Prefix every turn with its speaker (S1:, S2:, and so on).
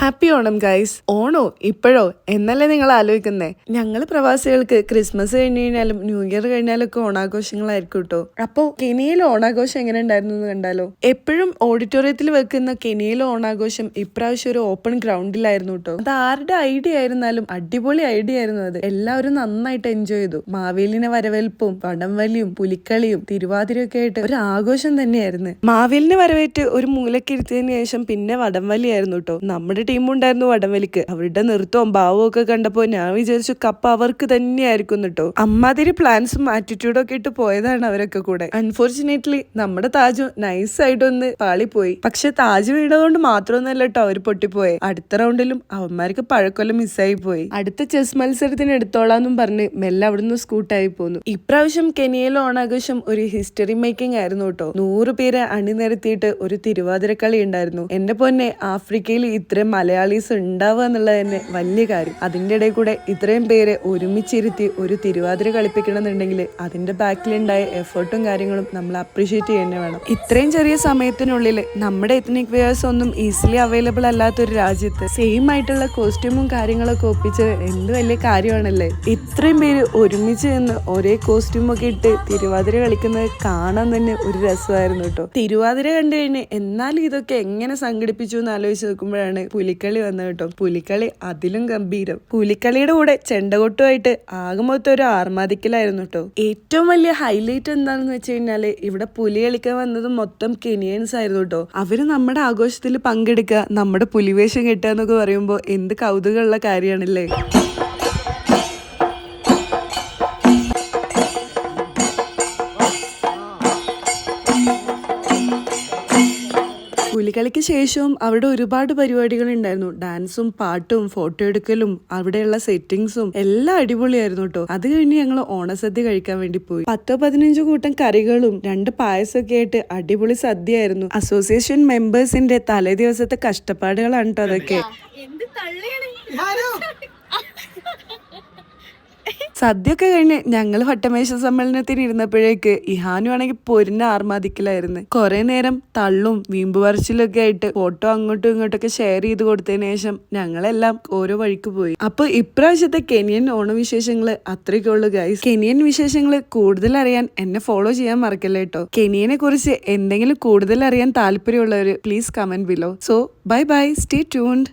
S1: Happy Onam guys ഓണോ ഇപ്പോഴോ? എന്നല്ലേ നിങ്ങൾ ആലോചിക്കുന്നേ? ഞങ്ങൾ പ്രവാസികൾക്ക് ക്രിസ്മസ് കഴിഞ്ഞ് കഴിഞ്ഞാലും ന്യൂ ഇയർ കഴിഞ്ഞാലും ഒക്കെ ഓണാഘോഷങ്ങളായിരിക്കും കേട്ടോ അപ്പോ കെനിയയിലെ ഓണാഘോഷം എങ്ങനെ ഉണ്ടായിരുന്നു എന്ന് കണ്ടാലോ? എപ്പോഴും ഓഡിറ്റോറിയത്തിൽ വെക്കുന്ന കെനിയയിലെ ഓണാഘോഷം ഇപ്രാവശ്യം ഒരു ഓപ്പൺ ഗ്രൗണ്ടിലായിരുന്നു കേട്ടോ അത് ആരുടെ ഐഡിയ ആയിരുന്നാലും അടിപൊളി ഐഡിയ ആയിരുന്നു അത്. എല്ലാവരും നന്നായിട്ട് എൻജോയ് ചെയ്തു. മാവേലിനെ വരവേൽപ്പും വടംവലിയും പുലിക്കളിയും തിരുവാതിരയൊക്കെ ആയിട്ട് ഒരു ആഘോഷം തന്നെയായിരുന്നു. മാവേലിനെ വരവേറ്റ് ഒരു മൂലക്കിരുത്തിയതിനു ശേഷം പിന്നെ വടംവലിയായിരുന്നു കേട്ടോ നമ്മുടെ ടീമും ഉണ്ടായിരുന്നു വടംവലിക്ക്. അവരുടെ നൃത്തവും ഭാവവും ഒക്കെ കണ്ടപ്പോ ഞാൻ വിചാരിച്ചു കപ്പ് അവർക്ക് തന്നെയായിരിക്കും കേട്ടോ അമ്മാതിരി പ്ലാൻസും ആറ്റിറ്റ്യൂഡും ഒക്കെ ഇട്ട് പോയതാണ് അവരൊക്കെ കൂടെ. അൺഫോർച്ചുനേറ്റ്ലി നമ്മുടെ താജു നൈസ് ആയിട്ടൊന്ന് പാളിപ്പോയി. പക്ഷെ താജ് വീണതുകൊണ്ട് മാത്രമൊന്നല്ല കേട്ടോ അവർ പൊട്ടിപ്പോയെ. അടുത്ത റൗണ്ടിലും അവന്മാർക്ക് പഴക്കൊല്ലം മിസ്സായി പോയി. അടുത്ത ചെസ് മത്സരത്തിന് എടുത്തോളാന്നും പറഞ്ഞ് മെല്ലെ അവിടുന്ന് സ്കൂട്ടായി പോന്നു. ഇപ്രാവശ്യം കെനിയയിലെ ഓണാഘോഷം ഒരു ഹിസ്റ്ററി മേക്കിംഗ് ആയിരുന്നു കേട്ടോ നൂറ് പേരെ അണിനിരത്തിയിട്ട് ഒരു തിരുവാതിരക്കളി ഉണ്ടായിരുന്നു. എന്റെ പൊന്നെ ആഫ്രിക്കയിൽ ഇത്രയും മലയാളീസ് ഉണ്ടാവുക എന്നുള്ളത് തന്നെ വലിയ കാര്യം. അതിന്റെ ഇടയിൽ കൂടെ ഇത്രയും പേരെ ഒരുമിച്ചിരുത്തി ഒരു തിരുവാതിര കളിപ്പിക്കണമെന്നുണ്ടെങ്കിൽ അതിന്റെ ബാക്കിലുണ്ടായ എഫേർട്ടും കാര്യങ്ങളും നമ്മൾ അപ്രീഷിയേറ്റ് ചെയ്യേണ്ടി വേണം. ഇത്രയും ചെറിയ സമയത്തിനുള്ളിൽ നമ്മുടെ എത്നിക് വെയേഴ്സ് ഒന്നും ഈസിലി അവൈലബിൾ അല്ലാത്ത ഒരു രാജ്യത്ത് സെയിം ആയിട്ടുള്ള കോസ്റ്റ്യൂമും കാര്യങ്ങളൊക്കെ ഒപ്പിച്ച് എന്ത് വലിയ കാര്യമാണല്ലേ? ഇത്രയും പേര് ഒരുമിച്ച് നിന്ന് ഒരേ കോസ്റ്റ്യൂമൊക്കെ ഇട്ട് തിരുവാതിര കളിക്കുന്നത് കാണാൻ തന്നെ ഒരു രസമായിരുന്നു കേട്ടോ. തിരുവാതിര കണ്ടു കഴിഞ്ഞ് എന്നാലും ഇതൊക്കെ എങ്ങനെ സംഘടിപ്പിച്ചു എന്ന് ആലോചിച്ച് നോക്കുമ്പോഴാണ് പുലിക്കളി വന്നു കേട്ടോ. പുലിക്കളി അതിലും ഗംഭീരം. പുലിക്കളിയുടെ കൂടെ ചെണ്ടകൊട്ടുമായിട്ട് ആകെ മൊത്തം ഒരു ആർമാദിക്കലായിരുന്നു കേട്ടോ. ഏറ്റവും വലിയ ഹൈലൈറ്റ് എന്താണെന്ന് വെച്ച് കഴിഞ്ഞാൽ ഇവിടെ പുലി കളിക്കാൻ വന്നത് മൊത്തം കെനിയൻസ് ആയിരുന്നു കേട്ടോ. അവർ നമ്മുടെ ആഘോഷത്തിൽ പങ്കെടുക്കുക നമ്മുടെ പുലിവേഷം കെട്ടുക എന്നൊക്കെ പറയുമ്പോൾ എന്ത് കൗതുകമുള്ള കാര്യമാണല്ലേ? പുലികളിക്ക് ശേഷവും അവിടെ ഒരുപാട് പരിപാടികൾ ഉണ്ടായിരുന്നു ഡാൻസും പാട്ടും ഫോട്ടോ എടുക്കലും അവിടെയുള്ള സെറ്റിങ്സും എല്ലാം അടിപൊളിയായിരുന്നു കേട്ടോ. അത് കഴിഞ്ഞ് ഞങ്ങൾ ഓണസദ്യ കഴിക്കാൻ വേണ്ടി പോയി. പത്തോ പതിനഞ്ചോ കൂട്ടം കറികളും രണ്ട് പായസമൊക്കെ ആയിട്ട് അടിപൊളി സദ്യയായിരുന്നു. അസോസിയേഷൻ മെമ്പേഴ്സിന്റെ തലേ ദിവസത്തെ കഷ്ടപ്പാടുകളാണ് കേട്ടോ അതൊക്കെ.
S2: എന്ത് തള്ളിയാണ്?
S1: സദ്യയൊക്കെ കഴിഞ്ഞ് ഞങ്ങൾ വട്ടമേശ സമ്മേളനത്തിന് ഇരുന്നപ്പോഴേക്ക് ഇഹാനു ആണെങ്കിൽ പൊരിഞ്ഞ ആർമാദിക്കലായിരുന്നു. കുറെ നേരം തള്ളും വീമ്പ് പറച്ചിലൊക്കെ ആയിട്ട് ഫോട്ടോ അങ്ങോട്ടും ഇങ്ങോട്ടൊക്കെ ഷെയർ ചെയ്ത് കൊടുത്തതിന് ശേഷം ഞങ്ങളെല്ലാം ഓരോ വഴിക്ക് പോയി. അപ്പൊ ഇപ്രാവശ്യത്തെ കെനിയൻ ഓണവിശേഷങ്ങൾ അത്രയ്ക്കേ ഉള്ളൂ ഗൈസ് കെനിയൻ വിശേഷങ്ങൾ കൂടുതൽ അറിയാൻ എന്നെ ഫോളോ ചെയ്യാൻ മറക്കല്ലേ കേട്ടോ കെനിയനെ കുറിച്ച് എന്തെങ്കിലും കൂടുതൽ അറിയാൻ താല്പര്യമുള്ളവർ please comment below so bye bye stay tuned